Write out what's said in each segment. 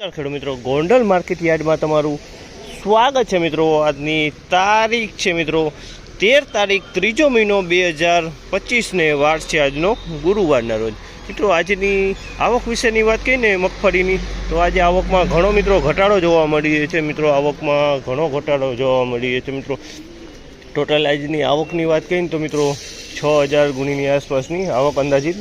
ખેડૂત મિત્રો. ગોંડલ માર્કેટ યાર્ડમાં તમારું સ્વાગત છે મિત્રો. આજની તારીખ છે મિત્રો. તેર તારીખ ત્રીજો મહિનો બે હજાર પચીસને વાર છે આજનો ગુરુવારના રોજ. મિત્રો, આજની આવક વિશેની વાત કહીને મગફળીની, તો આજે આવકમાં ઘણો મિત્રો ઘટાડો જોવા મળી છે. મિત્રો, આવકમાં ઘણો ઘટાડો જોવા મળી છે મિત્રો. ટોટલ આજની આવકની વાત કહીને તો મિત્રો, છ હજાર ગુણીની આસપાસની આવક અંદાજિત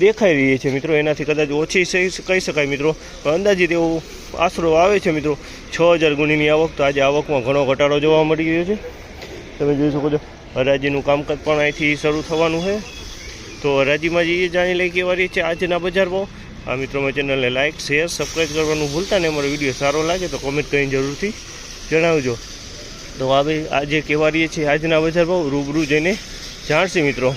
દેખાઈ રહી છે મિત્રો. એનાથી કદાચ ઓછી કહી શકાય મિત્રો. પણ અંદાજિત એવો આશરો આવે છે મિત્રો. છ હજાર ગુણીની આવક. તો આજે આવકમાં ઘણો ઘટાડો જોવા મળી રહ્યો છે. તમે જોઈ શકો છો, હરાજીનું કામકાજ પણ અહીંથી શરૂ થવાનું છે. તો હરાજીમાં જઈએ જાણી લઈ કેવા રહી છે આજના ભાવ. આ મિત્રો મારી ચેનલને લાઇક શેર સબસ્ક્રાઈબ કરવાનું ભૂલતા ને અમારો વીડિયો સારો લાગે તો કોમેન્ટ કરીને જરૂરથી જણાવજો. તો હવે આજે કહેવા રહીએ છીએ આજના બજાર ભાવ. રૂબરૂ જઈને જાણશે મિત્રો.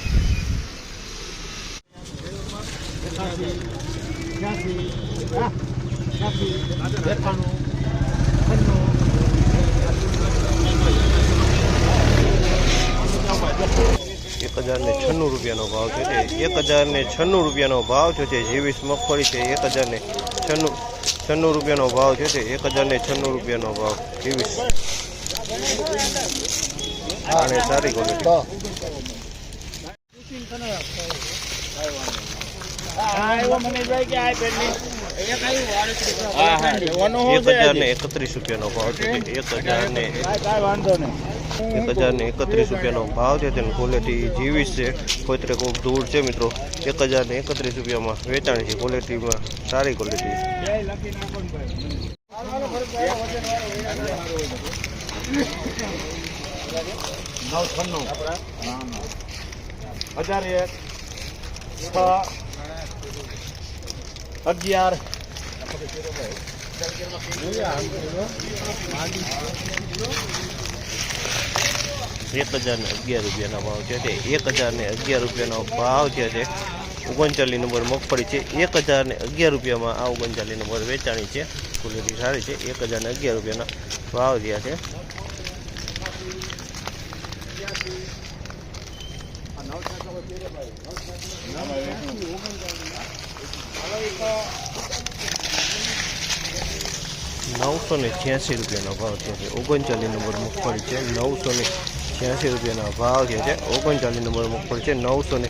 એક હજાર ને છન્નું રૂપિયાનો ભાવ છે. તે એક હજાર ને છન્નું રૂપિયાનો ભાવ છે. તે મગફળી છે એક હજાર ને છન્નું છન્નું રૂપિયાનો ભાવ છે. તે એક હજાર ને છન્નું રૂપિયાનો ભાવ, જેવીસ. સારી ક્વોલિટી એક એકત્રીસ રૂપિયાનો ભાવ છે એક હજાર એક હજાર એકત્રીસ રૂપિયાનો ભાવ છે તેની ક્વોલિટી જીવીસ છે કોઈતરે દૂર છે મિત્રો એક હજાર ને એકત્રીસ રૂપિયામાં વેચાણ છે ક્વોલિટીમાં સારી ક્વોલિટી હજાર એક છ અગિયાર. એક હજાર ને અગિયાર રૂપિયાના ભાવ છે. તે એક હજાર ને અગિયાર રૂપિયાનો ભાવ છે. તે ઓગણચાલીસ નંબર મગફળી છે. એક હજાર ને અગિયાર રૂપિયામાં આ ઓગણચાલીસ નંબર વેચાણી છે. ક્વોલિટી સારી છે. એક હજાર ને અગિયાર રૂપિયાના ભાવ થયા છે. નવસો ને છ્યાસી રૂપિયાનો ભાવ છે. જે ઓગણચાલીસ નંબર મગફળી છે. નવસો ને છ્યાસી રૂપિયાનો ભાવ છે. ઓગણચાલીસ નંબર મગફળી છે. નવસો ને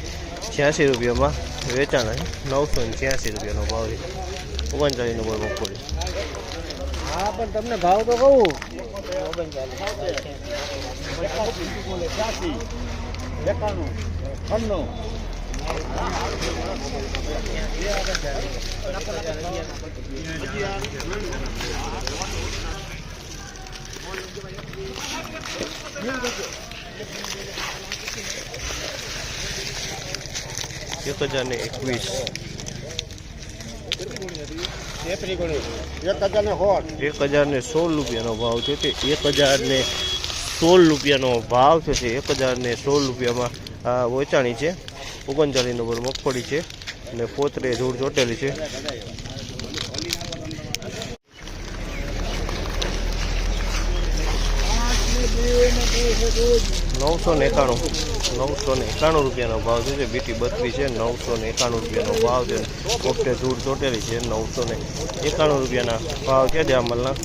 છ્યાસી રૂપિયામાં વેચાણ છે નવસો ને છ્યાસી રૂપિયાનો ભાવ છે. ઓગણચાલીસ નંબર મગફળી હા પણ તમને ભાવ તો કહું. એકાણું છન્નું એક હજાર ને એકવીસ. એક હજાર ને હોટ. એક હજાર ને સોળ રૂપિયાનો ભાવ છે તે એક હજાર ને સોળ રૂપિયાનો ભાવ છે એક હજારને સોળ રૂપિયામાં વેચાણી છે. ઓગણચાલીસ નંબર મગફળી છે અને પોતરે ધૂળ ચોટેલી છે. નવસો ને એકાણું, નવસો ને એકાણું રૂપિયાનો ભાવ છે બીટી બત્રી છે, નવસો ને એકાણું રૂપિયાનો ભાવ છે. પોતે ધૂળ ચોટેલી છે, નવસો ને એકાણું રૂપિયાના ભાવ છે જે અમલના.